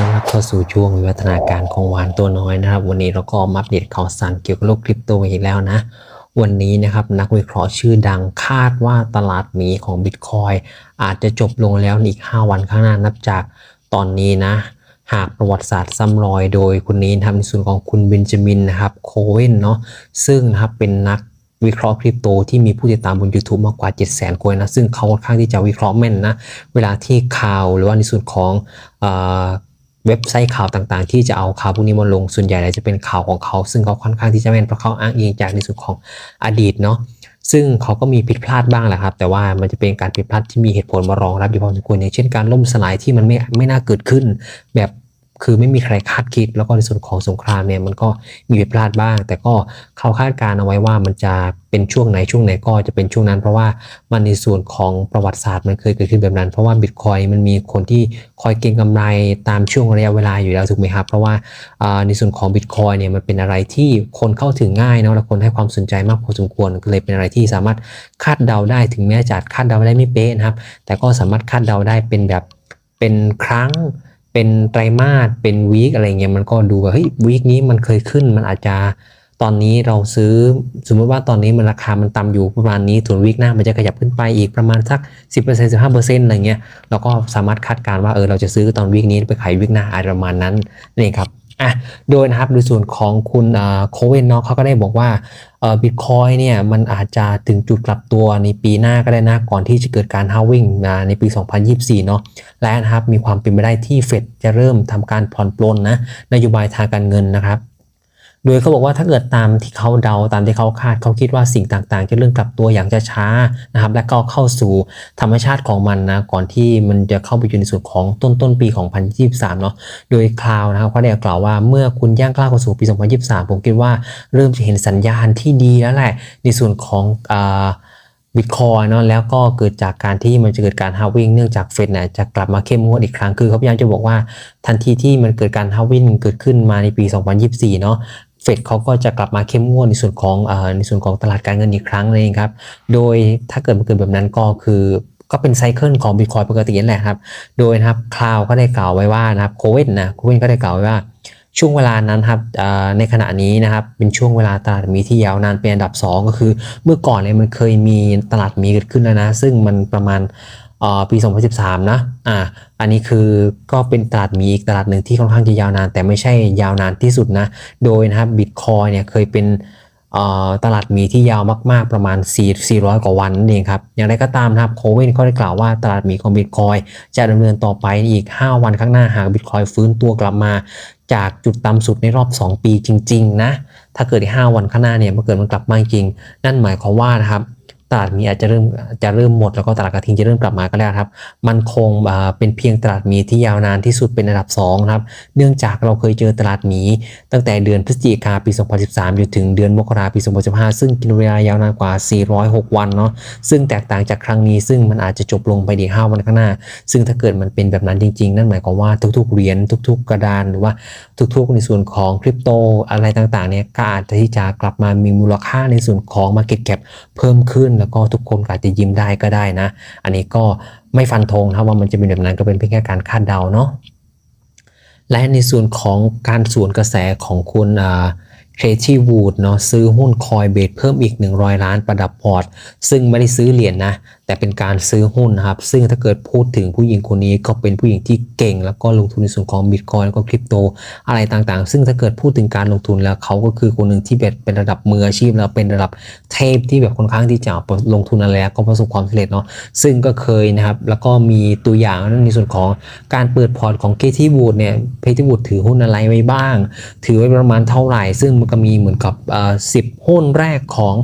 ต้อนรับเข้าสู่ช่วงวิวัฒนาการของวานตัวน้อยนะครับ วันนี้เราก็มาอัปเดตข่าวสารเกี่ยวกับโลกคริปโตอีกแล้วนะ วันนี้นะครับนักวิเคราะห์ชื่อดังคาดว่าตลาดหมีของบิตคอยอาจจะจบลงแล้วอีก 5 วันข้างหน้านับจากตอนนี้นะ หากประวัติศาสตร์ซ้ำรอยโดยคนนี้นะครับในส่วนของคุณเบนจามินนะครับโคเวนเนาะซึ่งนะครับเป็นนักวิเคราะห์คริปโตที่มีผู้ติดตามบน YouTube มากกว่า 7 0 0 0 0 0คนนะ ซึ่งเขาค่อนข้างที่จะวิเคราะห์แม่นนะ เวลาที่ข่าวหรือว่าในส่วนของ เว็บไซต์ข่าวต่างๆ ที่จะเอาข่าวพวกนี้มาลงส่วนใหญ่แล้วจะเป็นข่าวของเขา ซึ่งเขาค่อนข้างที่จะแม่นเพราะเขาอ้างอิงจากในส่วนของอดีตเนาะซึ่งเขาก็มีผิดพลาดบ้างแหละครับ แต่ว่ามันจะเป็นการผิดพลาดที่มีเหตุผลมารองรับอยู่พอสมควรอย่างเช่นการล่มสลายที่มันไม่ไม่น่าเกิดขึ้นแบบ คือไม่มีใครคาดคิด แล้วก็ในส่วนของสงครามเนี่ยมันก็มีผิดพลาดบ้าง แต่ก็เขาคาดการณ์เอาไว้ว่ามันจะเป็นช่วงไหนช่วงไหนก็จะเป็นช่วงนั้น เพราะว่ามันในส่วนของประวัติศาสตร์มันเคยเกิดขึ้นแบบนั้น เพราะว่าบิตคอยมันมีคนที่คอยเก็งกำไรตามช่วงระยะเวลาอยู่แล้วถูกไหมครับ เพราะว่าอ่าในส่วนของบิตคอยเนี่ยมันเป็นอะไรที่คนเข้าถึงง่ายเนาะและคนให้ความสนใจมากพอสมควรก็เลยเป็นอะไรที่สามารถคาดเดาได้ถึงแม้จะคาดเดาได้ไม่เป๊ะนะครับ แต่ก็สามารถคาดเดาได้เป็นแบบเป็นครั้ง เป็นไตรมาสเป็นวีคอะไรเงี้ยมันก็ดูว่าเฮ้ยวีคนี้มันเคยขึ้นมันอาจจะตอนนี้เราซื้อสมมติว่าตอนนี้มันราคามันต่ำอยู่ประมาณนี้ส่วนวีคหน้ามันจะขยับขึ้นไปอีกประมาณสัก 10% 15%อะไรเงี้ยเราก็สามารถคาดการณ์ว่าเออเราจะซื้อตอนวีคนี้ไปขายวีคหน้าอะไรประมาณนั้นนี่ครับ อะโดยนะครับโดยส่วนของคุณโคเวนเนาะเขาก็ได้บอกว่าบิตคอยเนี่ยมันอาจจะถึงจุดกลับตัวในปีหน้าก็ได้นะ ก่อนที่จะเกิดการฮาวิ่งในปี 2024 เนาะและนะครับมีความเป็นไปได้ที่เฟดจะเริ่มทำการผ่อนปลนนะนโยบายทางการเงินนะครับ โดยเขาบอกว่าถ้าเกิดตามที่เขาเดาตามที่เขาคาดเขาคิดว่าสิ่งต่างๆ จะเริ่มกลับตัวอย่างจะช้านะครับ และก็เข้าสู่ธรรมชาติของมันนะก่อนที่มันจะเข้าไปอยู่ในส่วนของต้นต้นปีของ 2023 เนาะโดยคลาวนะครับเขาได้กล่าวว่าเมื่อคุณย่างกล้าวเข้าสู่ปี 2023 ผมคิดว่าเริ่มจะเห็นสัญญาณที่ดีแล้วแหละ ในส่วนของอ่าบิตคอยเนาะแล้วก็เกิดจากการที่มันจะเกิดการฮาวิ่งเนื่องจากเฟดเนี่ยจะกลับมาเข้มงวดอีกครั้งคือเขาพยายามจะบอกว่าทันทีที่มันเกิดการฮาวิ่งเกิดขึ้นมาในปี 2024 เนาะ เฟดเขาก็จะกลับมาเข้มงวดในส่วนของอในส่วนของตลาดการเงินอีกครั้งเลยครับ โดยถ้าเกิดมันเกิดแบบนั้นก็คือก็เป็นไซเคิลของบิตคอยปกตินั่นแหละครับ โดยนะครับคลาวก็ได้กล่าวไว้ว่านะครับโคเวนนะโคเวนก็ได้กล่าวไว้ว่าช่วงเวลานั้นครับในขณะนี้นะครับเป็นช่วงเวลาตลาดมีที่ยาวนานเป็นอันดับ 2 ก็คือ เมื่อก่อนเนี่ยมันเคยมีตลาดมีเกิดขึ้นแล้วนะ ซึ่งมันประมาณ ปี 2013 นะอ่าอันนี้คือก็เป็นตลาดหมีอีกตลาดหนึ่งที่ค่อนข้างจะยาวนาน แต่ไม่ใช่ยาวนานที่สุดนะ โดยนะครับบิตคอยเนี่ยเคยเป็นอ่อตลาดหมีที่ยาวมากๆประมาณ4 400 กว่าวันนั่นเองครับ อย่างไรก็ตามนะครับโคเวนก็ได้กล่าวว่าตลาดหมีของบิตคอยจะดำเนินต่อไปอีก 5 วันข้างหน้าหากบิตคอยฟื้นตัวกลับมา จากจุดต่ำสุดในรอบ 2 ปีจริง ๆ นะ ถ้าเกิดใน5วันข้างหน้าเนี่ยมันเกิดมันกลับมาจริง นั่นหมายความว่านะครับ ตลาดมีอาจจะเริ่มจะเริ่มหมดแล้วก็ตลาดกระทิงจะเริ่มกลับมาก็แล้วครับ มันคงเป็นเพียงตลาดมีที่ยาวนานที่สุดเป็นอันดับ2นะครับ เนื่องจากเราเคยเจอตลาดมีตั้งแต่เดือนพฤศจิกาปี 2013จนถึงเดือนมกราปี 2015 ซึ่งกินเวลายาวนานกว่า 406 วันเนาะ ซึ่งแตกต่างจากครั้งนี้ ซึ่งมันอาจจะจบลงไปอีก5วันข้างหน้า ซึ่งถ้าเกิดมันเป็นแบบนั้นจริง ๆ นั่นหมายความว่าทุกๆเหรียญทุก ๆ กระดานหรือว่าทุกๆ ในส่วนของคริปโตอะไรต่างๆเนี่ยก็อาจจะที่จะกลับมามีมูลค่าในส่วนของ Market Cap เพิ่มขึ้นแล้วก็ทุกคนอาจจะยิ้มได้ก็ได้นะ อันนี้ก็ไม่ฟันธงนะว่ามันจะเป็นแบบนั้นก็เป็นเพียงแค่การคาดเดาเนาะและในส่วนของการสวนกระแสของคุณเคที่วูดเนาะซื้อหุ้นคอยเบดเพิ่มอีก 100 ล้านประดับพอร์ต ซึ่งไม่ได้ซื้อเหรียญนะ แต่เป็นการซื้อหุ้นนะครับ ซึ่งถ้าเกิดพูดถึงผู้หญิงคนนี้ก็เป็นผู้หญิงที่เก่ง แล้วก็ลงทุนในส่วนของบิตคอยแล้วก็คริปโตอะไรต่างๆ ซึ่งถ้าเกิดพูดถึงการลงทุนแล้วเขาก็คือคนหนึ่งที่เป็นระดับมืออาชีพแล้วเป็นระดับเทพที่แบบค่อนข้างที่จะลงทุนอะไรแล้วก็ประสบความสำเร็จเนาะซึ่งก็เคยนะครับแล้วก็มีตัวอย่างในส่วนของการเปิดพอร์ตของเคที่วูดเนี่ยเคที่วูดถือหุ้นอะไรไว้บ้าง ถือไว้ประมาณเท่าไหร่ ซึ่งมันก็มีเหมือนกับสิบหุ้นแรกของ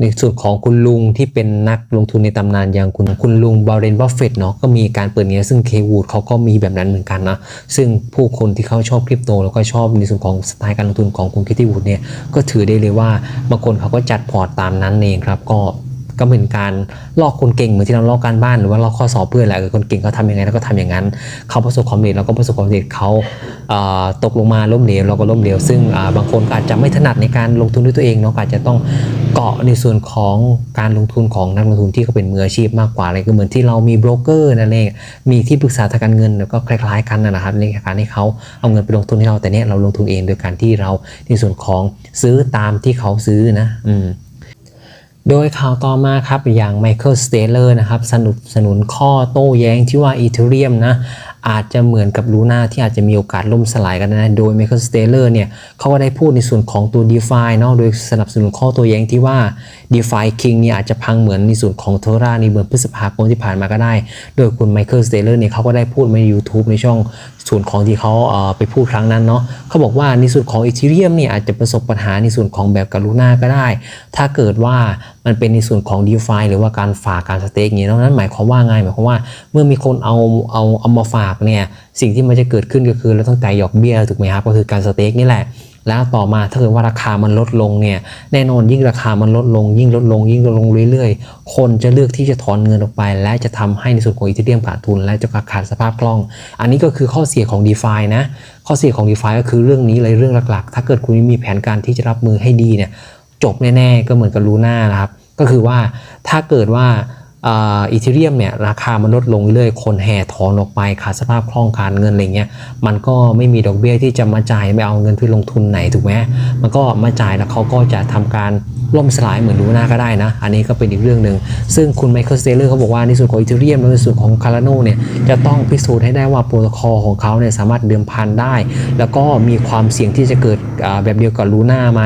ในส่วนของคุณลุงที่เป็นนักลงทุนในตำนานอย่างคุณคุณลุงบาเรนบัฟเฟตเนาะก็มีการเปิดเงี้ยซึ่งเควูดเขาก็มีแบบนั้นเหมือนกันนะซึ่งผู้คนที่เขาชอบคริปโต แล้วก็ชอบในส่วนของสไตล์การลงทุนของคุณเคที่วูดเนี่ยก็ถือได้เลยว่าบางคนเขาก็จัดพอร์ตตามนั้นเองครับก็ ก็เป็นการลอกคนเก่งเหมือนที่เราลอกการบ้านหรือว่าลอกข้อสอบเพื่อนแหละเออคนเก่งเขาทำยังไงแล้วก็ทำอย่างนั้น เขาประสบความสำเร็จเราก็ประสบความสำเร็จเขาตกลงมาล้มเหลวเราก็ล้มเหลวซึ่งบางคนก็อาจจะไม่ถนัดในการลงทุนด้วยตัวเองเนาะอาจจะต้องเกาะในส่วนของการลงทุนของนักลงทุนที่เขาเป็นมืออาชีพมากกว่าอะไรก็เหมือนที่เรามีโบรกเกอร์นั่นเองมีที่ปรึกษาทางการเงินแล้วก็คล้ายๆกันนะนะครับในการให้เขาเอาเงินไปลงทุนให้เราแต่เนี้ยเราลงทุนเองโดยการที่เราในส่วนของซื้อตามที่เขาซื้อนะอืม โดยข่าวต่อมาครับอย่างไมเคิลสเตเลอร์นะครับสนับสนุนข้อโต้แย้งที่ว่าอีเทเรียมนะอาจจะเหมือนกับลูน่าที่อาจจะมีโอกาสล่มสลายกันนะ โดยไมเคิลสเตเลอร์เนี่ยเขาก็ได้พูดในส่วนของตัว d e f i เนาะโดยสนับสนุนข้อโต้แย้งที่ว่า d e f i King เนี่ยอาจจะพังเหมือนในส่วนของเทอร่าในเดือนพฤษภาคมที่ผ่านมาก็ได้ โดยคุณไมเคิลสเตเลอร์เนี่ยเขาก็ได้พูดใน YouTube ในช่องส่วนของที่เขาเไปพูดครั้งนั้นเนาะเขาบอกว่าในส่วนของอีเทเรียมเนี่ยอาจจะประสบปัญหาในส่วนของแบบกับลูน่าก็ได้ ถ้าเกิดว่ามันเป็นในส่วนของ d e f i หรือว่าการฝากการสเต็กอย่างนี้นั้นหมายความว่าไงหมายความว่าเมื่อมีคนเอาเอาเอามาฝากเนี่ยสิ่งที่มันจะเกิดขึ้นก็คือเราต้องจ่ายหยอกเบี้ยถูกไหมครับก็คือการสเต็กนี่แหละ แล้วต่อมาถ้าเกิดว่าราคามันลดลงเนี่ยแน่นอนยิ่งราคามันลดลง ยิ่งลดลง ยิ่งลดลงเรื่อยๆ คนจะเลือกที่จะถอนเงินออกไป และจะทำให้ในส่วนของอีเทเรียมขาดทุน และจะขาดสภาพคล่อง อันนี้ก็คือข้อเสียของ d e f i นะข้อเสียของ d e f i ก็คือเรื่องนี้เลยเรื่องหลักๆ ถ้าเกิดคุณไม่มีแผนการที่จะรับมือให้ดีเนี่ยจบแน่ๆก็เหมือนกับลูน่านะครับก็คือว่าถ้าเกิดว่า อีเทเรียมเนี่ยราคามันลดลงเรื่อยคนแห่ถอนออกไปขาดสภาพคล่องขาดเงินอะไรเงี้ยมันก็ไม่มีดอกเบี้ยที่จะมาจ่ายไม่เอาเงินไปลงทุนไหนถูกไหมมันก็มาจ่ายแล้วเขาก็จะทำการ ล่มสลายเหมือนลูน่าก็ได้นะ อันนี้ก็เป็นอีกเรื่องหนึ่ง ซึ่งคุณไมเคิลสเตเลอร์เขาบอกว่าในส่วนของอีเทเรียมและในส่วนของคาร์โนเนี่ยจะต้องพิสูจน์ให้ได้ว่าโปรโตคอลของเขาเนี่ยสามารถเดิมพันได้ แล้วก็มีความเสี่ยงที่จะเกิดแบบเดียวกับลูน่าไหม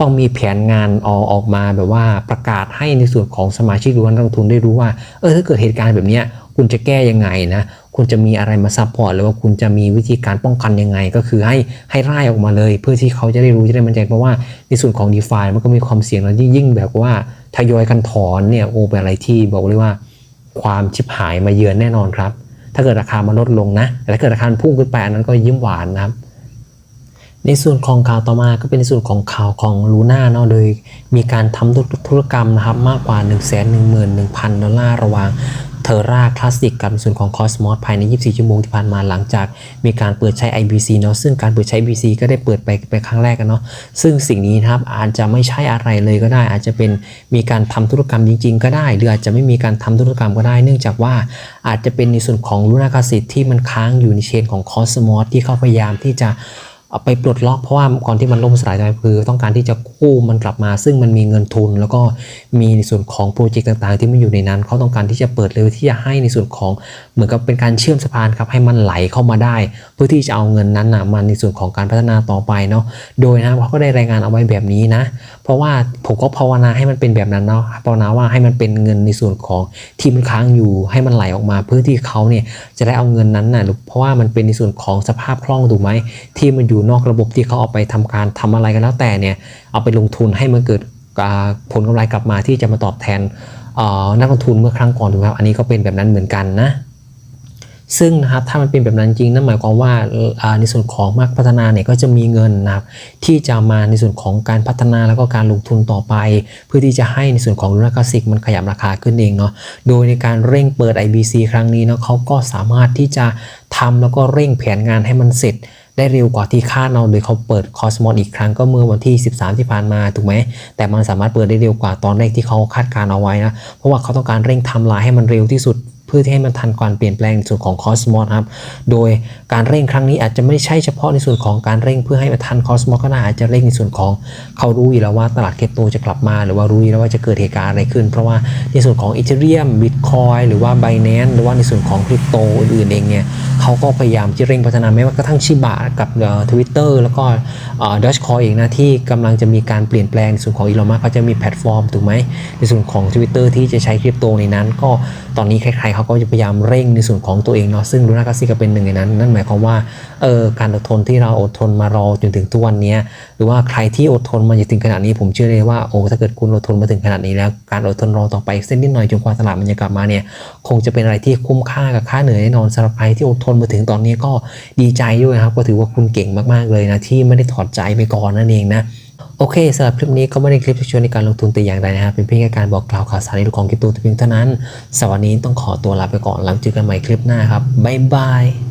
ต้องมีแผนงานออกออกมาแบบว่าประกาศให้ในส่วนของสมาชิกหรือว่านักลงทุนได้รู้ว่าเออถ้าเกิดเหตุการณ์แบบนี้ คุณจะแก้ยังไงนะคุณจะมีอะไรมาซัพพอร์ตหรือว่าคุณจะมีวิธีการป้องกันยังไง ก็คือให้ให้ร่ายออกมาเลย เพื่อที่เขาจะได้รู้จะได้มั่นใจเพราะว่าในส่วนของ d e f i มันก็มีความเสี่ยงแล้วยิ่งแบบว่าทยอยกันถอนเนี่ยโอ้เป็นอะไรที่บอกเลยว่าความชิบหายมาเยือนแน่นอนครับ ถ้าเกิดราคามันลดลงนะ แต่ถ้าเกิดราคาพุ่งขึ้นไปอันนั้นก็ยิ้มหวานนะครับ ในส่วนของข่าวต่อมาก็เป็นในส่วนของข่าวของลูน่าเนาะโดยมีการทำธุรกรรมนะครับมากกว่า 1 1 1 0 0 0 ดอลลาร์ระหว่าง อร่าคลาสสิกกับในส่วนของ Cosmos ภายใน 24 ชั่วโมงที่ผ่านมาหลังจากมีการเปิดใช้ IBC เนาะซึ่งการเปิดใช้ IBC ก็ได้เปิดไปเป็นครั้งแรกกันเนาะซึ่งสิ่งนี้นะครับอาจจะไม่ใช่อะไรเลยก็ได้ อาจจะเป็นมีการทำธุรกรรมจริง ๆ ก็ได้ หรืออาจจะไม่มีการทำธุรกรรมก็ได้ เนื่องจากว่าอาจจะเป็นในส่วนของลูนาคาสสิกที่มันค้างอยู่ในเชนของ Cosmos ที่เขาพยายามที่จะ เอาไปปลดล็อกเพราะว่าก่อนที่มันล่มสลายไปคือ ต้องการที่จะกู้มันกลับมา ซึ่งมันมีเงินทุน แล้วก็มีในส่วนของโปรเจกต์ต่างๆ ที่มันอยู่ในนั้น เขาต้องการที่จะเปิดเร็วที่จะให้ในส่วนของเหมือนกับเป็นการเชื่อมสะพานครับให้มันไหลเข้ามาได้ เพื่อที่จะเอาเงินนั้นนะมาในส่วนของการพัฒนาต่อไปเนาะโดยนะเขาก็ได้รายงานเอาไว้แบบนี้นะ เพราะว่าผมก็ภาวนาให้มันเป็นแบบนั้นเนาะภาวนาว่าให้มันเป็นเงินในส่วนของที่มันค้างอยู่ ให้มันไหลออกมา เพื่อที่เขาเนี่ยจะได้เอาเงินนั้นน่ะเพราะว่ามันเป็นในส่วนของสภาพคล่องถูกไหมที่มันอยู่นอกระบบที่เขาเอาไปทำการทำอะไรกันแล้วแต่เนี่ยเอาไปลงทุนให้มันเกิดผลกำไรกลับมาที่จะมาตอบแทนนักลงทุนเมื่อครั้งก่อนถูกไหมครับอันนี้ก็เป็นแบบนั้นเหมือนกันนะซึ่งนะครับถ้ามันเป็นแบบนั้นจริงนั่นหมายความว่าในส่วนของมากพัฒนาเนี่ยก็จะมีเงินนะครับที่จะมาในส่วนของการพัฒนาแล้วก็การลงทุนต่อไป เพื่อที่จะให้ในส่วนของลูนาคาสิกมันขยับราคาขึ้นเองเนาะโดยในการเร่งเปิด IBC ครั้งนี้เนาะเขาก็สามารถที่จะทำแล้วก็เร่งแผนงานให้มันเสร็จ ได้เร็วกว่าที่คาดเนาะโดยเขาเปิดคอสมอ s อีกครั้งก็เมื่อวันที่ 13 ที่ผ่านมาถูกไหมแต่มันสามารถเปิดได้เร็วกว่าตอนแรกที่เขาคาดการเอาไว้นะเพราะว่าเขาต้องการเร่งทำลายให้มันเร็วที่สุดเพื่อที่ให้มันทันการเปลี่ยนแปลงส่วนของคอสมอสครับ โดยการเร่งครั้งนี้อาจจะไม่ใช่เฉพาะในส่วนของการเร่งเพื่อให้มันทันคอสมอสก็น่าอาจจะเร่งในส่วนของ เขารู้อยู่แล้วว่าตลาดคริปโตจะกลับมา หรือว่ารู้อยู่แล้วว่าจะเกิดเหตุการณ์อะไรขึ้น เพราะว่าในส่วนของอีเทเรียมบิตคอยหรือว่า b บ n a n c e หรือว่าในส่วนของคริปโตอื่นๆเองเนี่ยเขาก็พยายามที่เร่งพัฒนาไม่ว่ากระทั่งชิบะกับทวิตเตอร์แล้วก็ดัชคอยเองนะที่กำลังจะมีการเปลี่ยนแปลงในส่วนของอีลอนมัสเขาจะมีแพลตฟอร์มถูกไหมในส่วนของ Twitter ที่จะใช้คริปโตในนั้น ก็ตอนนี้ใครๆเขาก็จะพยายามเร่งในส่วนของตัวเองเนาะซึ่งลูน่าคาซิก็เป็นหนึ่งในนั้น นั่นหมายความว่าเออการอดทนที่เราอดทนมารอจนถึงทุกวันนี้หรือว่าใครที่อดทนมาจนถึงขนาดนี้ผมเชื่อเลยว่าโอ้ถ้าเกิดคุณอดทนมาถึงขนาดนี้แล้ว การอดทนรอต่อไปเส้นนิดหน่อยจนกว่าตลาดมันจะกลับมาเนี่ยคงจะเป็นอะไรที่คุ้มค่ากับค่าเหนื่อยแน่นอนสำหรับใครที่อดทนมาถึงตอนนี้ก็ดีใจด้วยครับก็ถือว่าคุณเก่งมากๆเลยนะที่ไม่ได้ถอดใจไปก่อนนั่นเองนะโอเคสำหรับคลิปนี้ก็ไม่ได้คลิปชวนในการลงทุนแต่อย่างใดนะครับเป็นเพียงแค่การบอกกล่าวข่าวสารในเรื่องของคริปโตแต่เพียงเท่านั้นสำหรับวันนี้ต้องขอตัวลาไปก่อนแล้วเจอกันใหม่คลิปหน้าครับบ๊ายบาย